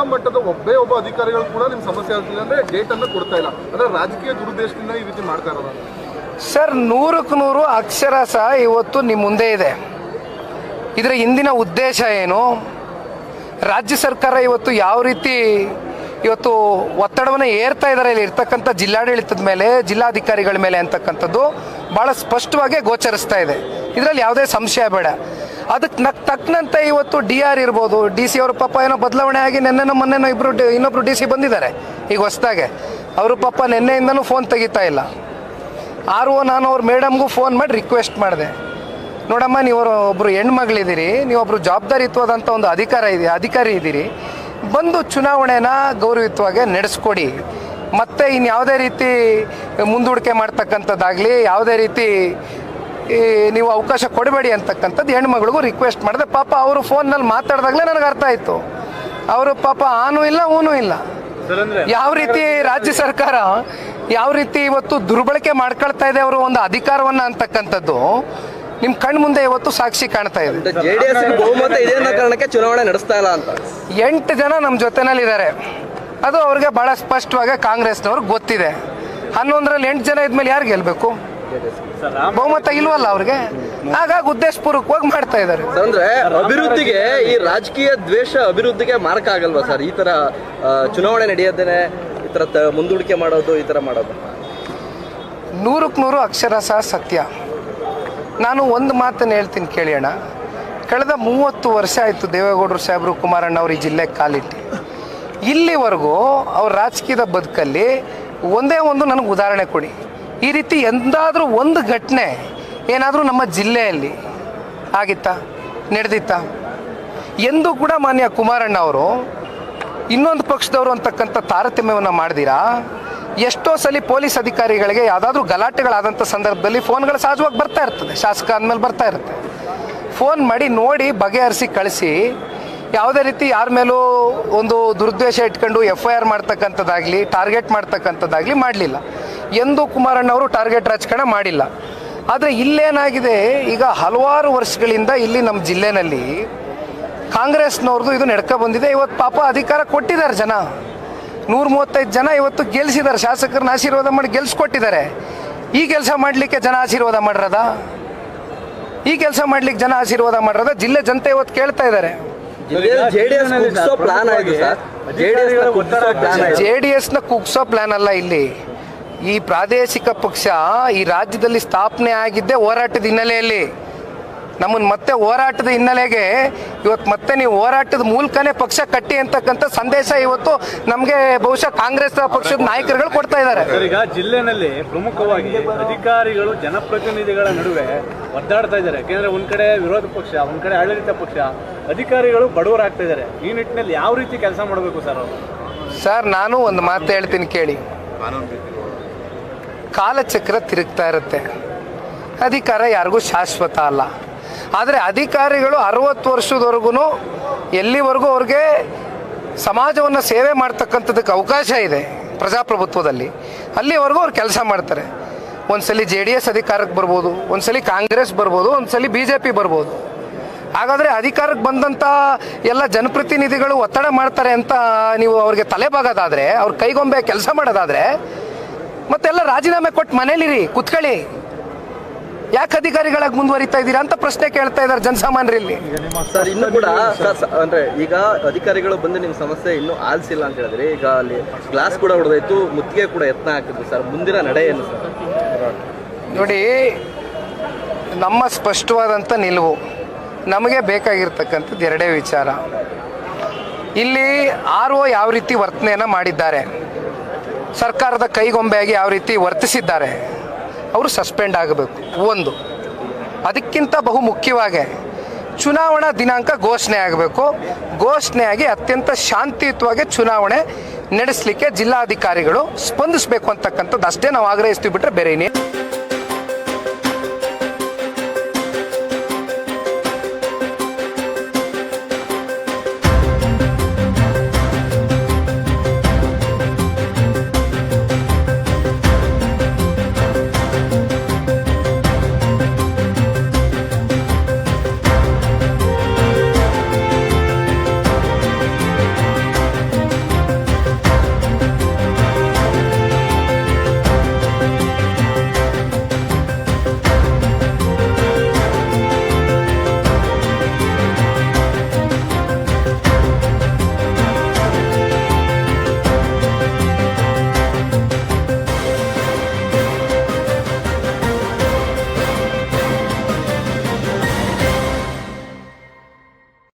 ಕೆಲವೊಬ್ಬ ಅಧಿಕಾರಿಗಳು ಕೂಡ ನಿಮ್ ಸಮಸ್ಯೆ ಆಗ್ತಿಲ್ಲ ಅಂದ್ರೆ ಡೇಟ್ ಅನ್ನ ಕೊಡ್ತಾ ಇಲ್ಲ. ಅಂದ್ರೆ ರಾಜಕೀಯ ದುರುದ್ದೇಶದಿಂದ ಈ ರೀತಿ ಮಾಡ್ತಾ ಇರೋದು. ಸರ್, ನೂರಕ್ಕೆ ನೂರು ಅಕ್ಷರ ಸಹ ಇವತ್ತು ನಿಮ್ಮ ಮುಂದೆ ಇದೆ. ಇದರ ಹಿಂದಿನ ಉದ್ದೇಶ ಏನು? ರಾಜ್ಯ ಸರ್ಕಾರ ಇವತ್ತು ಯಾವ ರೀತಿ ಇವತ್ತು ಒತ್ತಡವನ್ನು ಏರ್ತಾ ಇದ್ದಾರೆ ಇಲ್ಲಿ ಇರ್ತಕ್ಕಂಥ ಜಿಲ್ಲಾಡಳಿತದ ಮೇಲೆ, ಜಿಲ್ಲಾಧಿಕಾರಿಗಳ ಮೇಲೆ ಅಂತಕ್ಕಂಥದ್ದು ಭಾಳ ಸ್ಪಷ್ಟವಾಗಿ ಗೋಚರಿಸ್ತಾ ಇದೆ. ಇದರಲ್ಲಿ ಯಾವುದೇ ಸಂಶಯ ಬೇಡ. ಅದಕ್ಕೆ ನಕ್ ತಕ್ಕನಂತೆ ಇವತ್ತು ಡಿ ಆರ್ ಇರ್ಬೋದು. ಡಿ ಸಿ ಅವ್ರ ಪಾಪ ಏನೋ ಬದಲಾವಣೆ ಆಗಿ ನೆನ್ನೆನೋ ಮೊನ್ನೆನೋ ಇಬ್ಬರು ಇನ್ನೊಬ್ರು ಡಿ ಸಿ ಬಂದಿದ್ದಾರೆ. ಈಗ ಹೊಸ್ದಾಗೆ. ಅವರು ಪಾಪ ನಿನ್ನೆಯಿಂದನೂ ಫೋನ್ ತೆಗಿತಾ ಇಲ್ಲ. ಆರ್ ಓ ನಾನು ಅವ್ರ ಮೇಡಮ್ಗೂ ಫೋನ್ ಮಾಡಿ ರಿಕ್ವೆಸ್ಟ್ ಮಾಡಿದೆ. ನೋಡಮ್ಮ ನೀವು ಒಬ್ಬರು ಹೆಣ್ಮಗಳಿದ್ದೀರಿ. ನೀವೊಬ್ಬರು ಜವಾಬ್ದಾರಿಯುತವಾದಂಥ ಒಂದು ಅಧಿಕಾರ ಇದೆ ಅಧಿಕಾರಿ ಇದ್ದೀರಿ. ಬಂದು ಚುನಾವಣೆನ ಗೌರವಯುತವಾಗಿ ನಡೆಸ್ಕೊಡಿ. ಮತ್ತೆ ಇನ್ಯಾವುದೇ ರೀತಿ ಮುಂದೂಡಿಕೆ ಮಾಡ್ತಕ್ಕಂಥದ್ದಾಗಲಿ, ಯಾವುದೇ ರೀತಿ ಈ ನೀವು ಅವಕಾಶ ಕೊಡಬೇಡಿ ಅಂತಕ್ಕಂಥದ್ದು ಹೆಣ್ಮಗಳಿಗೂ ರಿಕ್ವೆಸ್ಟ್ ಮಾಡಿದೆ. ಪಾಪ ಅವರು ಫೋನ್ನಲ್ಲಿ ಮಾತಾಡಿದಾಗಲೇ ನನಗೆ ಅರ್ಥ ಆಯಿತು. ಅವರು ಪಾಪ ಆನೂ ಇಲ್ಲ ಊನೂ ಇಲ್ಲ. ಯಾವ ರೀತಿ ರಾಜ್ಯ ಸರ್ಕಾರ ಯಾವ ರೀತಿ ಇವತ್ತು ದುರ್ಬಳಕೆ ಮಾಡ್ಕೊಳ್ತಾ ಇದೆ ಅವರು ಒಂದು ಅಧಿಕಾರವನ್ನ ಅಂತಕ್ಕಂಥದ್ದು ನಿಮ್ ಕಣ್ ಮುಂದೆ ಇವತ್ತು ಸಾಕ್ಷಿ ಕಾಣ್ತಾ ಇದೆ. ಜೆಡಿಎಸ್ ಬಹುಮತ ಇದೆ ಅನ್ನೋ ಕಾರಣಕ್ಕೆ ಚುನಾವಣೆ ನಡೆಸ್ತಾ ಇಲ್ಲ ಅಂತ. ಎಂಟು ಜನ ನಮ್ಮ ಜೊತೆನಲ್ಲಿ ಇದ್ದಾರೆ ಅದು ಅವ್ರಿಗೆ ಬಹಳ ಸ್ಪಷ್ಟವಾಗಿ ಕಾಂಗ್ರೆಸ್ನವ್ರಿಗೆ ಗೊತ್ತಿದೆ. ಹನ್ನೊಂದರಲ್ಲಿ ಎಂಟು ಜನ ಇದ್ಮೇಲೆ ಯಾರು ಗೆಲ್ಬೇಕು? ಬಹುಮತ ಇಲ್ವಲ್ಲ ಅವ್ರಿಗೆ? ಹಾಗಾಗಿ ಉದ್ದೇಶಪೂರ್ವಕವಾಗಿ ಮಾಡ್ತಾ ಇದ್ದಾರೆ. ಅಂದ್ರೆ ಅಭಿವೃದ್ಧಿಗೆ ಈ ರಾಜಕೀಯ ದ್ವೇಷ ಅಭಿವೃದ್ಧಿಗೆ ಮಾರಕ ಆಗಲ್ವಾ ಸರ್? ಈ ತರ ಚುನಾವಣೆ ನಡೆಯೋದೇನೆ ಈ ತರ ಮುಂದೂಡಿಕೆ ಮಾಡೋದು ಈ ತರ ಮಾಡೋದು? ನೂರಕ್ಕೆ ನೂರು ಅಕ್ಷರ ಸಹ ಸತ್ಯ. ನಾನು ಒಂದು ಮಾತನ್ನು ಹೇಳ್ತೀನಿ ಕೇಳಿಯೋಣ ಕಳೆದ ಮೂವತ್ತು ವರ್ಷ ಆಯಿತು ದೇವೇಗೌಡರು ಸಾಹೇಬರು ಕುಮಾರಣ್ಣ ಅವರು ಈ ಜಿಲ್ಲೆಗೆ ಕಾಲಿಟ್ಟು. ಇಲ್ಲಿವರೆಗೂ ಅವ್ರ ರಾಜಕೀಯದ ಬದುಕಲ್ಲಿ ಒಂದೇ ಒಂದು ನನಗೆ ಉದಾಹರಣೆ ಕೊಡಿ. ಈ ರೀತಿ ಎಂದಾದರೂ ಒಂದು ಘಟನೆ ಏನಾದರೂ ನಮ್ಮ ಜಿಲ್ಲೆಯಲ್ಲಿ ಆಗಿತ್ತಾ, ನಡೆದಿತ್ತಾ? ಎಂದು ಕೂಡ ಮಾನ್ಯ ಕುಮಾರಣ್ಣ ಅವರು ಇನ್ನೊಂದು ಪಕ್ಷದವರು ಅಂತಕ್ಕಂಥ ತಾರತಮ್ಯವನ್ನು ಮಾಡಿದಿರಾ? ಎಷ್ಟೋ ಸಲ ಪೊಲೀಸ್ ಅಧಿಕಾರಿಗಳಿಗೆ ಯಾವುದಾದ್ರೂ ಗಲಾಟೆಗಳಾದಂಥ ಸಂದರ್ಭದಲ್ಲಿ ಫೋನ್ಗಳು ಸಹಜವಾಗಿ ಬರ್ತಾ ಇರ್ತದೆ, ಶಾಸಕ ಅಂದಮೇಲೆ ಬರ್ತಾ ಇರುತ್ತೆ. ಫೋನ್ ಮಾಡಿ ನೋಡಿ, ಬಗೆಹರಿಸಿ, ಕಳಿಸಿ. ಯಾವುದೇ ರೀತಿ ಯಾರ ಮೇಲೂ ಒಂದು ದುರುದ್ದೇಶ ಇಟ್ಕೊಂಡು ಎಫ್ ಐ ಆರ್ ಮಾಡ್ತಕ್ಕಂಥದ್ದಾಗಲಿ, ಟಾರ್ಗೆಟ್ ಮಾಡ್ತಕ್ಕಂಥದ್ದಾಗಲಿ ಮಾಡಲಿಲ್ಲ. ಎಂದೂ ಕುಮಾರಣ್ಣವರು ಟಾರ್ಗೆಟ್ ರಾಜಕಾರಣ ಮಾಡಿಲ್ಲ. ಆದರೆ ಇಲ್ಲೇನಾಗಿದೆ? ಈಗ ಹಲವಾರು ವರ್ಷಗಳಿಂದ ಇಲ್ಲಿ ನಮ್ಮ ಜಿಲ್ಲೆನಲ್ಲಿ ಕಾಂಗ್ರೆಸ್ನವ್ರದ್ದು ಇದು ನಡ್ಕೊ ಬಂದಿದೆ. ಇವತ್ತು ಪಾಪ ಅಧಿಕಾರ ಕೊಟ್ಟಿದ್ದಾರೆ ಜನ. ನೂರ ಮೂವತ್ತೈದು ಜನ ಇವತ್ತು ಗೆಲ್ಸಿದ್ದಾರೆ. ಶಾಸಕರನ್ನ ಆಶೀರ್ವಾದ ಮಾಡಿ ಗೆಲ್ಸ್ಕೊಟ್ಟಿದ್ದಾರೆ. ಈ ಕೆಲಸ ಮಾಡಲಿಕ್ಕೆ ಜನ ಆಶೀರ್ವಾದ ಮಾಡಿರದ? ಈ ಕೆಲಸ ಮಾಡ್ಲಿಕ್ಕೆ ಜನ ಆಶೀರ್ವಾದ ಮಾಡಿರೋದ? ಜಿಲ್ಲೆ ಜನತೆ ಇವತ್ತು ಕೇಳ್ತಾ ಇದ್ದಾರೆ. ಜೆಡಿಎಸ್ ಕುಗ್ಸೋ ಪ್ಲಾನ್ ಆಯ್ತು ಸರ್. ಜೆಡಿಎಸ್ ಕುಗ್ಸೋ ಪ್ಲಾನ್ ಆಯ್ತು ಜೆ ಡಿ ಎಸ್ನ ಕುಗ್ಸೋ ಪ್ಲಾನ್ ಅಲ್ಲ ಇಲ್ಲಿ. ಈ ಪ್ರಾದೇಶಿಕ ಪಕ್ಷ ಈ ರಾಜ್ಯದಲ್ಲಿ ಸ್ಥಾಪನೆ ಆಗಿದ್ದೇ ಹೋರಾಟದ ಹಿನ್ನೆಲೆಯಲ್ಲಿ. ನಮ್ಮನ್ನು ಮತ್ತೆ ಹೋರಾಟದ ಹಿನ್ನೆಲೆಗೆ ಇವತ್ತು ಮತ್ತೆ ನೀವು ಹೋರಾಟದ ಮೂಲಕನೇ ಪಕ್ಷ ಕಟ್ಟಿ ಅಂತಕ್ಕಂಥ ಸಂದೇಶ ಇವತ್ತು ನಮಗೆ ಬಹುಶಃ ಕಾಂಗ್ರೆಸ್ ಪಕ್ಷದ ನಾಯಕರುಗಳು ಕೊಡ್ತಾ ಇದ್ದಾರೆ. ಸರ್ ಈಗ ಜಿಲ್ಲೆನಲ್ಲಿ ಪ್ರಮುಖವಾಗಿ ಅಧಿಕಾರಿಗಳು ಜನಪ್ರತಿನಿಧಿಗಳ ನಡುವೆ ಒದ್ದಾಡ್ತಾ ಇದ್ದಾರೆ. ಯಾಕೆಂದ್ರೆ ಒಂದ್ ಕಡೆ ವಿರೋಧ ಪಕ್ಷ ಒಂದ್ ಕಡೆ ಆಡಳಿತ ಪಕ್ಷ ಅಧಿಕಾರಿಗಳು ಬಡವರಾಗ್ತಾ ಇದ್ದಾರೆ. ಈ ನಿಟ್ಟಿನಲ್ಲಿ ಯಾವ ರೀತಿ ಕೆಲಸ ಮಾಡಬೇಕು ಸರ್ ಅವರು? ಸರ್ ನಾನು ಒಂದು ಮಾತು ಹೇಳ್ತೀನಿ ಕೇಳಿ. ಕಾಲಚಕ್ರ ತಿರುಗ್ತಾ ಇರುತ್ತೆ. ಅಧಿಕಾರ ಯಾರಿಗೂ ಶಾಶ್ವತ ಅಲ್ಲ. ಆದರೆ ಅಧಿಕಾರಿಗಳು ಅರವತ್ತು ವರ್ಷದವರೆಗೂ ಎಲ್ಲಿವರೆಗೂ ಅವ್ರಿಗೆ ಸಮಾಜವನ್ನು ಸೇವೆ ಮಾಡ್ತಕ್ಕಂಥದ್ದಕ್ಕೆ ಅವಕಾಶ ಇದೆ ಪ್ರಜಾಪ್ರಭುತ್ವದಲ್ಲಿ. ಅಲ್ಲಿವರೆಗೂ ಅವ್ರು ಕೆಲಸ ಮಾಡ್ತಾರೆ. ಒಂದ್ಸಲಿ ಜೆ ಡಿ ಎಸ್ ಅಧಿಕಾರಕ್ಕೆ ಬರ್ಬೋದು, ಒಂದ್ಸಲಿ ಕಾಂಗ್ರೆಸ್ ಬರ್ಬೋದು, ಒಂದ್ಸಲಿ ಬಿ ಜೆ ಪಿ ಬರ್ಬೋದು. ಹಾಗಾದರೆ ಅಧಿಕಾರಕ್ಕೆ ಬಂದಂಥ ಎಲ್ಲ ಜನಪ್ರತಿನಿಧಿಗಳು ಒತ್ತಡ ಮಾಡ್ತಾರೆ ಅಂತ ನೀವು ಅವ್ರಿಗೆ ತಲೆಬಾಗೋದಾದರೆ, ಅವ್ರ ಕೈಗೊಂಬೆ ಕೆಲಸ ಮಾಡೋದಾದರೆ ಮತ್ತೆಲ್ಲ ರಾಜೀನಾಮೆ ಕೊಟ್ಟು ಮನೇಲಿರಿ ಕುತ್ಕೊಳ್ಳಿ. ಯಾಕೆ ಅಧಿಕಾರಿಗಳಾಗಿ ಮುಂದುವರಿತಾ ಇದ್ದೀರಾ ಅಂತ ಪ್ರಶ್ನೆ ಕೇಳ್ತಾ ಇದ್ದಾರೆ ಜನಸಾಮಾನ್ಯರಲ್ಲಿ ಸರ್ ಇನ್ನು ಕೂಡ ಅಂದ್ರೆ ಈಗ ಅಧಿಕಾರಿಗಳು ಬಂದು ನಿಮ್ ಸಮಸ್ಯೆ ಇನ್ನು ಆಲಿಸಿಲ್ಲ ಅಂತ ಹೇಳಿದ್ರೆ ಈಗ ಅಲ್ಲಿ ಗ್ಲಾಸ್ ಕೂಡ ಹೊಡೆದಾಯ್ತು ಮುತ್ತಿಗೆ ಕೂಡ ಯತ್ನ ಹಾಕಿದ್ರು ಸರ್. ಮುಂದಿನ ನಡೆ ಏನು ಸರ್? ನೋಡಿ ನಮ್ಮ ಸ್ಪಷ್ಟವಾದಂಥ ನಿಲುವು ನಮಗೆ ಬೇಕಾಗಿರ್ತಕ್ಕಂಥದ್ದು ಎರಡೇ ವಿಚಾರ. ಇಲ್ಲಿ ಆರ್ ಒ ಯಾವ ರೀತಿ ವರ್ತನೆಯನ್ನು ಮಾಡಿದ್ದಾರೆ? ಸರ್ಕಾರದ ಕೈಗೊಂಬೆಯಾಗಿ ಯಾವ ರೀತಿ ವರ್ತಿಸಿದ್ದಾರೆ, ಅವರು ಸಸ್ಪೆಂಡ್ ಆಗಬೇಕು. ಒಂದು, ಅದಕ್ಕಿಂತ ಬಹು ಮುಖ್ಯವಾಗಿ ಚುನಾವಣಾ ದಿನಾಂಕ ಘೋಷಣೆ ಆಗಬೇಕು. ಘೋಷಣೆಯಾಗಿ ಅತ್ಯಂತ ಶಾಂತಿಯುತವಾಗಿ ಚುನಾವಣೆ ನಡೆಸಲಿಕ್ಕೆ ಜಿಲ್ಲಾಧಿಕಾರಿಗಳು ಸ್ಪಂದಿಸಬೇಕು ಅಂತಕ್ಕಂಥದ್ದು ಅಷ್ಟೇ ನಾವು ಆಗ್ರಹಿಸ್ತೀವಿ ಬಿಟ್ಟರೆ ಬೇರೆ ಇನ್ನೇನು